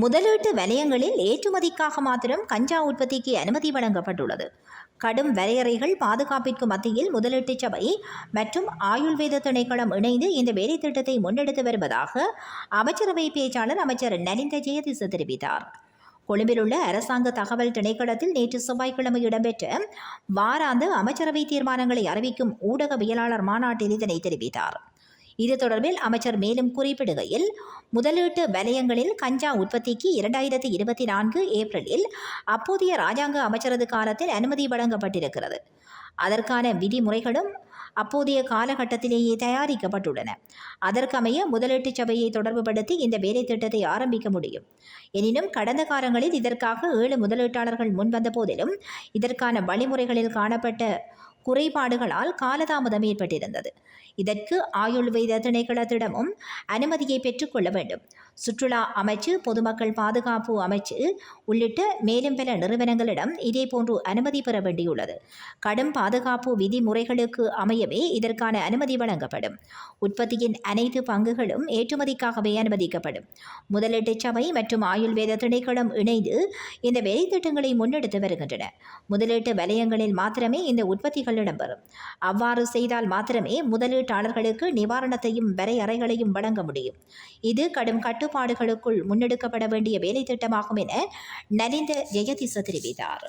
முதலீட்டு வலயங்களில் ஏற்றுமதிக்காக மாத்திரம் கஞ்சா உற்பத்திக்கு அனுமதி வழங்கப்பட்டுள்ளது. கடும் வரையறைகள் பாதுகாப்பிற்கு மத்தியில் முதலீட்டு சபை மற்றும் ஆயுள்வேத திணைக்களம் இணைந்து இந்த வேலை திட்டத்தை முன்னெடுத்து வருவதாக அமைச்சரவை பேச்சாளர் அமைச்சர் நலிந்த ஜெயதிச தெரிவித்தார். கொழும்பிலுள்ள அரசாங்க தகவல் திணைக்களத்தில் நேற்று செவ்வாய்க்கிழமை இடம்பெற்ற வாராந்த அமைச்சரவை தீர்மானங்களை அறிவிக்கும் ஊடகவியலாளர் மாநாட்டில் இதனை தெரிவித்தார். இது தொடர்பில் அமைச்சர் மேலும் குறிப்பிடுகையில் முதலீட்டு வலயங்களில் கஞ்சா உற்பத்திக்கு இரண்டாயிரத்தி இருபத்தி நான்கு ஏப்ரலில் அப்போதைய ராஜாங்க அமைச்சரது காலத்தில் அனுமதி வழங்கப்பட்டிருக்கிறது. அதற்கான விதிமுறைகளும் அப்போதைய காலகட்டத்திலேயே தயாரிக்கப்பட்டுள்ளன. அதற்கமைய முதலீட்டு சபையை தொடர்புபடுத்தி இந்த வேலை திட்டத்தை ஆரம்பிக்க முடியும். எனினும் கடந்த காலங்களில் இதற்காக ஏழு முதலீட்டாளர்கள் முன்வந்த போதிலும் இதற்கான வழிமுறைகளில் காணப்பட்ட குறைபாடுகளால் காலதாமதம் ஏற்பட்டிருந்தது. இதற்கு ஆயுள்வேத திணைக்களத்திடமும் அனுமதியை பெற்றுக்கொள்ள வேண்டும். சுற்றுலா அமைச்சு பொதுமக்கள் பாதுகாப்பு அமைச்சு உள்ளிட்ட மேலும் பல நிறுவனங்களிடம் இதேபோன்று அனுமதி பெற வேண்டியுள்ளது. கடும் பாதுகாப்பு விதிமுறைகளுக்கு அமையவே இதற்கான அனுமதி வழங்கப்படும். உற்பத்தியின் அனைத்து பங்குகளும் ஏற்றுமதிக்காகவே அனுமதிக்கப்படும். முதலீட்டு சபை மற்றும் ஆயுள்வேத திணைக்களம் இணைந்து இந்த வேலை திட்டங்களை முன்னெடுத்து வருகின்றன. முதலீட்டு வலயங்களில் மாத்திரமே இந்த உற்பத்திகள் இடம்பெறும். அவ்வாறு செய்தால் மாத்திரமே முதலீட்டாளர்களுக்கு நிவாரணத்தையும் வரையறைகளையும் வழங்க முடியும். இது கடும் கட்டுப்பாடுகளுக்குள் முன்னெடுக்கப்பட வேண்டிய வேலை திட்டமாகும் என நலிந்த ஜெயதிச தெரிவித்தார்.